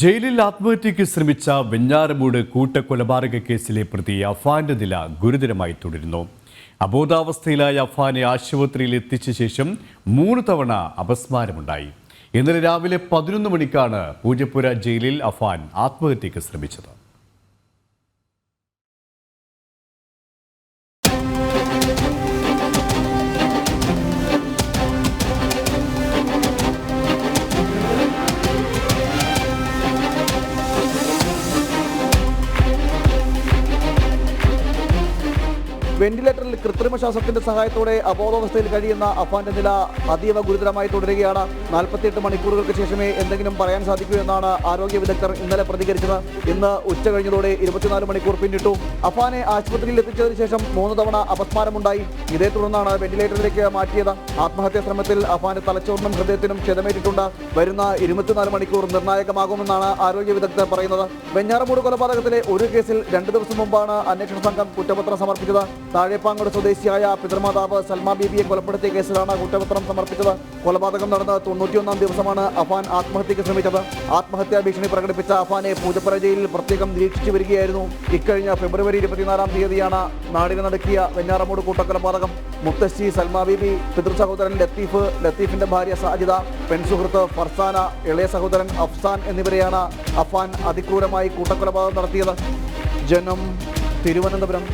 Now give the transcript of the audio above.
ജയിലിൽ ആത്മഹത്യയ്ക്ക് ശ്രമിച്ച വെഞ്ഞാറമൂട് കൂട്ടക്കൊലപാതക കേസിലെ പ്രതി അഫാന്റെ നില ഗുരുതരമായി തുടരുന്നു. അബോധാവസ്ഥയിലായ അഫാനെ ആശുപത്രിയിൽ എത്തിച്ച ശേഷം മൂന്ന് തവണ അപസ്മാരമുണ്ടായി. ഇന്നലെ രാവിലെ പതിനൊന്ന് മണിക്കാണ് പൂജപ്പുര ജയിലിൽ അഫാൻ ആത്മഹത്യയ്ക്ക് ശ്രമിച്ചത്. വെന്റിലേറ്ററിൽ കൃത്രിമ ശ്വാസത്തിന്റെ സഹായത്തോടെ അബോധാവസ്ഥയിൽ കഴിയുന്ന അഫാന്റെ നില അതീവ ഗുരുതരമായി തുടരുകയാണ്. നാൽപ്പത്തിയെട്ട് മണിക്കൂറുകൾക്ക് ശേഷമേ എന്തെങ്കിലും പറയാൻ സാധിക്കൂ എന്നാണ് ആരോഗ്യ വിദഗ്ധർ ഇന്നലെ പ്രതികരിച്ചത്. ഇന്ന് ഉച്ച കഴിഞ്ഞതോടെ ഇരുപത്തിനാല് മണിക്കൂർ പിന്നിട്ടു. അഫാനെ ആശുപത്രിയിൽ എത്തിച്ചതിന് ശേഷം മൂന്ന് തവണ അപസ്മാരമുണ്ടായി. ഇതേ തുടർന്നാണ് വെന്റിലേറ്ററിലേക്ക് മാറ്റിയത്. ആത്മഹത്യാ ശ്രമത്തിൽ അഫാന്റെ തലച്ചോറിനും ഹൃദയത്തിനും ക്ഷതമേറ്റിട്ടുണ്ട്. വരുന്ന ഇരുപത്തിനാല് മണിക്കൂർ നിർണായകമാകുമെന്നാണ് ആരോഗ്യ വിദഗ്ധർ പറയുന്നത്. വെഞ്ഞാറമൂട് കൊലപാതകത്തിലെ ഒരു കേസിൽ രണ്ട് ദിവസം മുമ്പാണ് അന്വേഷണ സംഘം കുറ്റപത്രം സമർപ്പിച്ചത്. താഴെപ്പാങ്ങോട് സ്വദേശിയായ പിതൃമാതാവ് സൽമ ബീബിയെ കൊലപ്പെടുത്തിയ കേസിലാണ് കുറ്റപത്രം സമർപ്പിച്ചത്. കൊലപാതകം നടന്ന തൊണ്ണൂറ്റിയൊന്നാം ദിവസമാണ്. അഫാൻ ആത്മഹത്യക്ക് ശ്രമിച്ചത്. ആത്മഹത്യാ ഭീഷണി പ്രകടിപ്പിച്ച അഫാനെ പൂജപ്പുര ജയിലിൽ പ്രത്യേകം നിരീക്ഷിച്ചു വരികയായിരുന്നു. ഇക്കഴിഞ്ഞ ഫെബ്രുവരി ഇരുപത്തിനാലാം തീയതിയാണ് നാടിന് നടക്കിയ വെഞ്ഞാറമൂട് കൂട്ടക്കൊലപാതകം. മുത്തശ്ശി സൽമ ബീബി പിതൃ സഹോദരൻ ലത്തീഫ് ലത്തീഫിന്റെ ഭാര്യ സാജിദ പെൺസുഹൃത്ത് ഫർസാന ഇളയ സഹോദരൻ അഫ്സാൻ എന്നിവരെയാണ് അഫാൻ അതിക്രൂരമായി കൂട്ടക്കൊലപാതകം നടത്തിയത്. ജനം തിരുവനന്തപുരം.